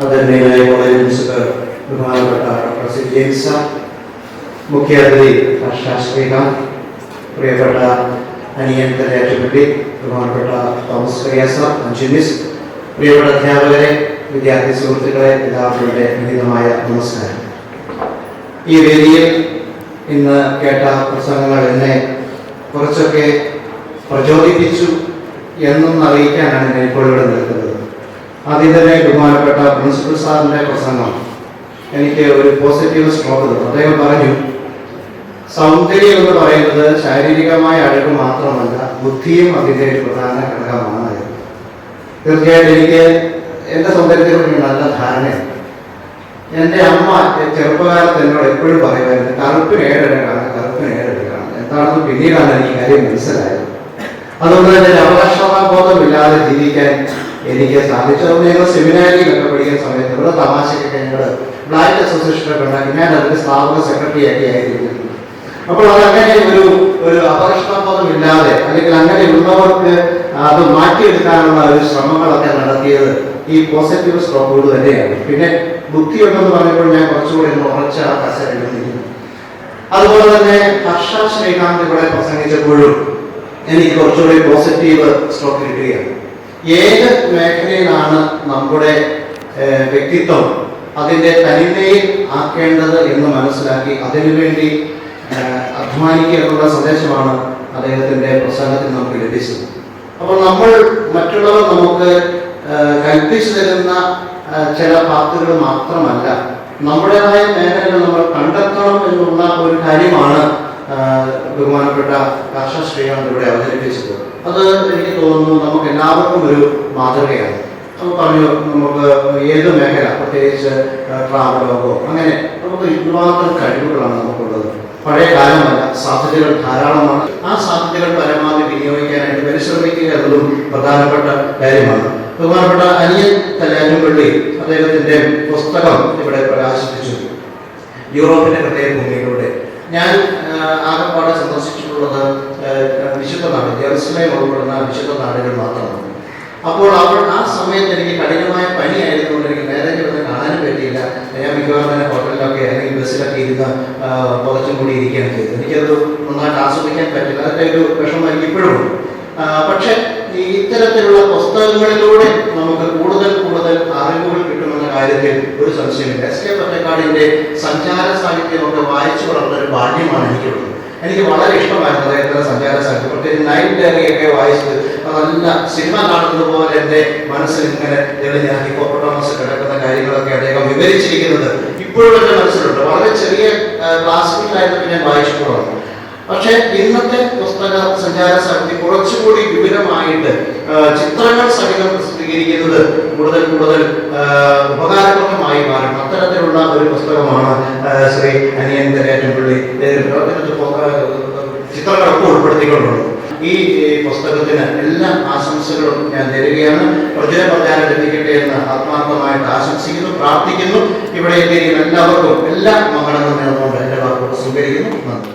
ആദരണീയനായ college principal ബഹുമാനപ്പെട്ട doctor C James മുഖ്യാതിഥി ശ്രീകാന്ത് പ്രിയപ്പെട്ട അനിയൻ തലയാറ്റുപള്ളി ബഹുമാനപ്പെട്ട തോമസ് കറിയാസ അഞ്ജുമിസ് പ്രിയപ്പെട്ട അധ്യാപകരെ വിദ്യാർത്ഥി സുഹൃത്തുക്കളെ പിതാക്കളുടെ വിനീതമായ നമസ്കാരം. ഈ വേദിയിൽ ഇന്ന് കേട്ട പ്രസംഗങ്ങൾ എന്നെ കുറച്ചൊക്കെ പ്രചോദിപ്പിച്ചു എന്നും അറിയിക്കാനാണ് ഞാൻ ഇപ്പോൾ ഇവിടെ നിൽക്കുന്നത്. തന്നെ ബഹുമാനപ്പെട്ട പ്രിൻസിപ്പൽ സാറിന്റെ പ്രസംഗം. എനിക്ക് ഒരു പോസിറ്റീവ് സ്ട്രോക്ക് തന്നു. അദ്ദേഹം പറഞ്ഞു സൗന്ദര്യം എന്ന് പറയുന്നത് ശാരീരികമായ അഴക് മാത്രമല്ല ബുദ്ധിയും അതിന്റെ പ്രധാന ഘടകമാണ്. തീർച്ചയായിട്ടും എനിക്ക് എന്റെ സൗന്ദര്യത്തെ കുറിച്ച് നല്ല ധാരണയാണ് എന്റെ അമ്മ ചെറുപ്പകാലത്ത് എന്നോട് എപ്പോഴും പറയുമായിരുന്നു കറുപ്പിന് ഏഴെടുക്കാണ് കറുപ്പിന് ഏഴെടുക്കാണ് എന്താണെന്ന് പിന്നീടാണ് എനിക്ക് കാര്യം മനസ്സിലായത്. അതുകൊണ്ട് തന്നെ ഒരു അവകാശബോധമില്ലാതെ ജീവിക്കാൻ എനിക്ക് സാധിച്ചു അതുകൊണ്ട് ഞങ്ങൾ സെമിനാരിയിലൊക്കെ പഠിക്കുന്ന സമയത്ത് ഇവിടെ തമാശക്കൊക്കെ ഞങ്ങൾ ബ്ലാക്ക് അസോസിയേഷനൊക്കെ ഉണ്ടാക്കി. ഞാൻ അതിന്റെ സ്ഥാപക സെക്രട്ടറി ആക്കി ആയിരുന്നു അപ്പോൾ അതങ്ങനെ ഒരു ഒരു അപകർഷബോധമില്ലാതെ അല്ലെങ്കിൽ അങ്ങനെ ഉള്ളവർക്ക് അത് മാറ്റിയെടുക്കാനുള്ള ഒരു ശ്രമങ്ങളൊക്കെ നടത്തിയത് ഈ പോസിറ്റീവ് സ്ട്രോക്കോട് തന്നെയാണ്. പിന്നെ ബുദ്ധിയുണ്ടെന്ന് പറയുമ്പോൾ ഞാൻ കുറച്ചുകൂടി ഒന്ന് ഉറച്ച അതുപോലെ തന്നെ ഹർഷ ശ്രീകാന്ത് ഇവിടെ പ്രസംഗിച്ചപ്പോഴും എനിക്ക് കുറച്ചുകൂടി പോസിറ്റീവ് സ്ട്രോക്ക് കിട്ടുകയാണ്. ഏത് മേഖലയിലാണ് നമ്മുടെ വ്യക്തിത്വം അതിന്റെ തനിമയിൽ ആക്കേണ്ടത് എന്ന് മനസ്സിലാക്കി അതിനുവേണ്ടി അധ്വാനിക്കുക എന്നുള്ള സന്ദേശമാണ് അദ്ദേഹത്തിന്റെ പ്രസംഗത്തിൽ നമുക്ക് ലഭിച്ചത്. അപ്പോൾ നമ്മൾ മറ്റുള്ളവർ നമുക്ക് കൽപ്പിച്ചു തരുന്ന ചില പാത്തുകൾ മാത്രമല്ല നമ്മുടേതായ മേഖലകൾ നമ്മൾ കണ്ടെത്തണം എന്നുള്ള ഒരു കാര്യമാണ് ബഹുമാനപ്പെട്ട ശ്രീകാന്ത് ഇവിടെ അവതരിപ്പിച്ചത്. അത് എനിക്ക് തോന്നുന്നു നമുക്ക് എല്ലാവർക്കും ഒരു മാതൃകയാണ്. പറഞ്ഞു നമുക്ക് ഏത് മേഖല പ്രത്യേകിച്ച് ട്രാവലോഗോ അങ്ങനെ നമുക്ക് ഇതുമാത്രം കഴിവുകളാണ് നമുക്കുള്ളത്. പഴയ കാലമല്ല സാധ്യതകൾ ധാരാളമാണ് ആ സാധ്യതകൾ പരമാവധി വിനിയോഗിക്കാനായിട്ട് പരിശ്രമിക്കുക എന്നതും പ്രധാനപ്പെട്ട കാര്യമാണ്. ബഹുമാനപ്പെട്ട അനിയൻ കല്യാണപ്പള്ളി അദ്ദേഹത്തിന്റെ പുസ്തകം ഇവിടെ പ്രകാശിപ്പിച്ചു. യൂറോപ്പിന്റെ പ്രത്യേക ഭൂമിയിലൂടെ. ഞാൻ ആകപ്പാടെ സന്ദർശിച്ചിട്ടുള്ളത് ജെറുസലേം ഉൾപ്പെടുന്ന വിശുദ്ധ നാടുകൾ മാത്രമാണ്. അപ്പോൾ അവൾ ആ സമയത്ത് എനിക്ക് കഠിനമായ പനിയായതുകൊണ്ട് എനിക്ക് നേരത്തെ വന്ന് കാണാനും പറ്റിയില്ല. ഞാൻ മിക്കവാറും തന്നെ ഹോട്ടലിലൊക്കെ അല്ലെങ്കിൽ ബസ്സിലൊക്കെ ഇരുന്ന് പുറച്ചും കൂടി ഇരിക്കുകയാണ് ചെയ്തത്. എനിക്കത് നന്നായിട്ട് ആസ്വദിക്കാൻ പറ്റില്ല. അതിന്റെ ഒരു വിഷമം എനിക്ക് ഇപ്പോഴും പക്ഷേ ഈ ഇത്തരത്തിലുള്ള പുസ്തകങ്ങളിലൂടെ നമുക്ക് കൂടുതൽ കൂടുതൽ അറിവുകൾ കിട്ടുമെന്ന കാര്യത്തിൽ ഒരു സംശയമില്ല. എസ് കെ പൊറ്റക്കാടിന്റെ സഞ്ചാര സാഹിത്യമൊക്കെ വായിച്ചു വളർന്ന ഒരു ബാല്യമാണ് എനിക്കുള്ളത്. എനിക്ക് വളരെ ഇഷ്ടമായിരുന്നു അദ്ദേഹത്തിന്റെ സഞ്ചാര സാഹിത്യം പ്രത്യേകിച്ച് നൈറ്റ് ഡയറിയൊക്കെ വായിച്ചത്. നല്ല സിനിമ കാണുന്നത് പോലെ എന്റെ മനസ്സിൽ ഇങ്ങനെ തെളിഞ്ഞ കിടക്കുന്ന കാര്യങ്ങളൊക്കെ അദ്ദേഹം വിവരിച്ചിരിക്കുന്നത് ഇപ്പോഴും എന്റെ മനസ്സിലുണ്ട്. വളരെ ചെറിയ ക്ലാസ്സുകളിലായിരുന്നു ഞാൻ വായിച്ചിട്ടുള്ളത്. പക്ഷേ ഇന്നത്തെ പുസ്തക സഞ്ചാര സാഹിത്യം കുറച്ചുകൂടി വിപുലമായിട്ട് ചിത്രങ്ങൾ സഹിതം പ്രസിദ്ധീകരിക്കുന്നത് കൂടുതൽ കൂടുതൽ മാറും അത്തരത്തിലുള്ള ഒരു പുസ്തകമാണ് ശ്രീ അനിയൻ തെരേറ്റൻപിള്ളി ചിത്രങ്ങളൊക്കെ ഉൾപ്പെടുത്തിക്കൊണ്ടുള്ളത് ഈ പുസ്തകത്തിന് എല്ലാ ആശംസകളും ഞാൻ തരികയാണ് പ്രചുര പ്രചാരം ലഭിക്കട്ടെ എന്ന് ആത്മാർത്ഥമായിട്ട് ആശംസിക്കുന്നു പ്രാർത്ഥിക്കുന്നു. ഇവിടെ എത്തിയിരിക്കുന്ന എല്ലാവർക്കും എല്ലാ മംഗളങ്ങളും നേർന്നുകൊണ്ട് എന്റെ വാക്കുകൾ സ്വീകരിക്കുന്നു. നന്ദി.